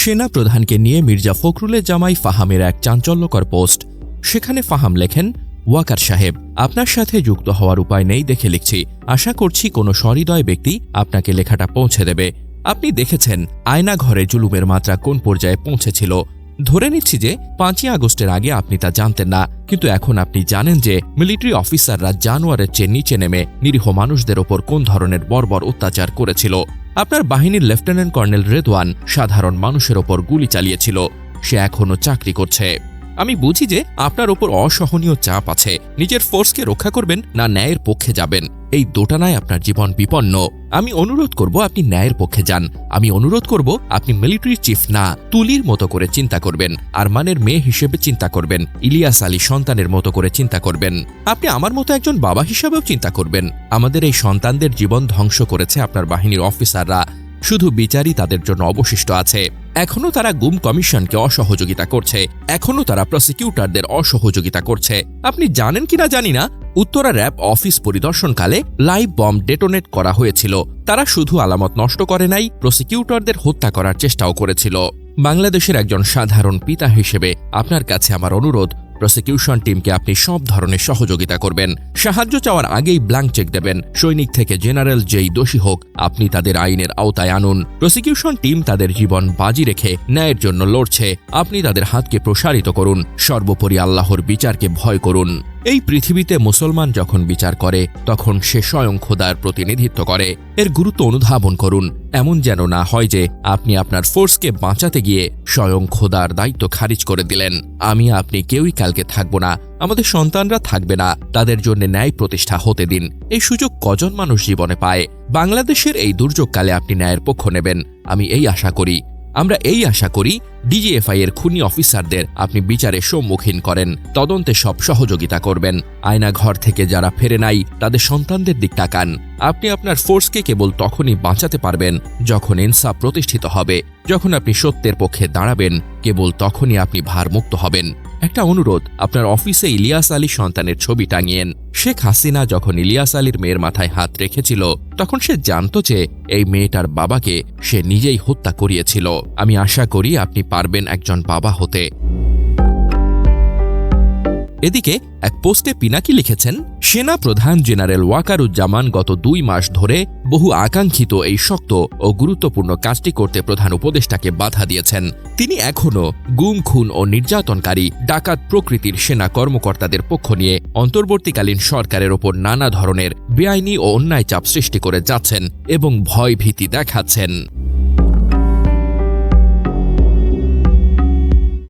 সেনা প্রধানকে নিয়ে মির্জা ফখরুলের জামাই ফাহামের এক চাঞ্চল্যকর পোস্ট। সেখানে ফাহাম লেখেন, ওয়াকার সাহেব, আপনার সাথে যুক্ত হওয়ার উপায় নেই দেখে লিখছি। আশা করছি কোনো সহৃদয় ব্যক্তি আপনাকে লেখাটা পৌঁছে দেবে। আপনি দেখেছেন আয়না ঘরে জুলুমের মাত্রা কোন পর্যায়ে পৌঁছেছিল। ধরে নিচ্ছি যে পাঁচই আগস্টের আগে আপনি তা জানতেন না, কিন্তু এখন আপনি জানেন যে মিলিটারি অফিসাররা জানোয়ারের চেয়ে নিচে নেমে নিরীহ মানুষদের ওপর কোন ধরনের বর্বর অত্যাচার করেছিল। আপনার বাহিনীর লেফটেন্যান্ট কর্নেল রেদওয়ান সাধারণ মানুষের ওপর গুলি চালিয়েছিল। সে এখনও চাকরি করছে। আমি বুঝি যে আপনার ওপর অসহনীয় চাপ আছে। নিজের ফোর্সকে রক্ষা করবেন না ন্যায়ের পক্ষে যাবেন। এই দোটানায় আপনার জীবন বিপন্ন। আমি অনুরোধ করব আপনি ন্যায়ের পক্ষে যান। আমি অনুরোধ করব আপনি মিলিটারি চিফ না, তুলির মতো করে চিন্তা করবেন। আরমানের মেয়ে হিসেবে চিন্তা করবেন। ইলিয়াস আলী সন্তানের মতো করে চিন্তা করবেন। আপনি আমার মতো একজন বাবা হিসেবেও চিন্তা করবেন। আমাদের এই সন্তানদের জীবন ধ্বংস করেছে আপনার বাহিনীর অফিসাররা শুধু বিচারই তাদের জন্য অবশিষ্ট আছে। এখনও তারা গুম কমিশনকে অসহযোগিতা করছে। এখনও তারা প্রসিকিউটরদের অসহযোগিতা করছে। আপনি জানেন কিনা জানি না? উত্তরা র্যাব অফিস পরিদর্শনকালে লাইভ বম্ব ডেটোনেট করা হয়েছিল। তারা শুধু আলামত নষ্ট করে নাই প্রসিকিউটরদের হত্যা করার চেষ্টাও করেছিল। বাংলাদেশের একজন সাধারণ পিতা হিসেবে আপনার কাছে আমার অনুরোধ প্রসিকিউশন টিমকে আপনি সব ধরনের সহযোগিতা করবেন। সাহায্য চাওয়ার আগেই ব্ল্যাঙ্ক চেক দেবেন। সৈনিক থেকে জেনারেল যেই দোষী হোক, আপনি তাদের আইনের আওতায় আনুন। প্রসিকিউশন টিম তাদের জীবন বাজি রেখে ন্যায়ের জন্য লড়ছে। আপনি তাদের হাতকে প্রসারিত করুন। সর্বোপরি আল্লাহর বিচারকে ভয় করুন। এই পৃথিবীতে মুসলমান যখন বিচার করে, তখন সে স্বয়ং খোদার প্রতিনিধিত্ব করে। এর গুরুত্ব অনুধাবন করুন। এমন যেন না হয় যে, আপনি আপনার ফোর্সকে বাঁচাতে গিয়ে স্বয়ং খোদার দায়িত্ব খারিজ করে দিলেন। আমি আপনি কেউই কালকে থাকব না। আমাদের সন্তানরা থাকবে না। তাদের জন্য ন্যায় প্রতিষ্ঠা হতে দিন। এই সুযোগ কজন মানুষ জীবনে পায়? বাংলাদেশের এই দুর্যোগকালে আপনি ন্যায়ের পক্ষ নেবেন। আমি এই আশা করি আমরা এই আশা করি ডিজিএফআই এর খুনি অফিসারদের আপনি বিচারে সম্মুখীন করেন, তদন্তে সব সহযোগিতা করবেন। আয়নাঘর থেকে যারা ফেরে নাই, তাদের সন্তানদের দিক তাকান। আপনি আপনার ফোর্সকে কেবল তখনই বাঁচাতে পারবেন যখন ইনসাফ প্রতিষ্ঠিত হবে। যখন আপনি সত্যের পক্ষে দাঁড়াবেন, কেবল তখনই আপনি ভারমুক্ত হবেন। একটা অনুরোধ, আপনার অফিসে ইলিয়াস আলী সন্তানের ছবি টাঙিয়েন। শেখ হাসিনা যখন ইলিয়াস আলীর মেয়ের মাথায় হাত রেখেছিল, তখন সে জানত যে এই মেয়েটার বাবাকে সে নিজেই হত্যা করিয়েছিল। আমি আশা করি আপনি পারবেন একজন বাবা হতে। এদিকে এক পোস্টে পিনাকি লিখেছেন, সেনা প্রধান জেনারেল ওয়াকারুজ্জামান গত দুই মাস ধরে বহু আকাঙ্ক্ষিত এই শক্ত ও গুরুত্বপূর্ণ কাজটি করতে প্রধান উপদেষ্টাকে বাধা দিয়েছেন। তিনি এখনও গুম, খুন ও নির্যাতনকারী, ডাকাত প্রকৃতির সেনা কর্মকর্তাদের পক্ষ নিয়ে অন্তর্বর্তীকালীন সরকারের ওপর নানা ধরনের বেআইনি ও অন্যায় চাপ সৃষ্টি করে যাচ্ছেন এবং ভয় ভীতি দেখাচ্ছেন।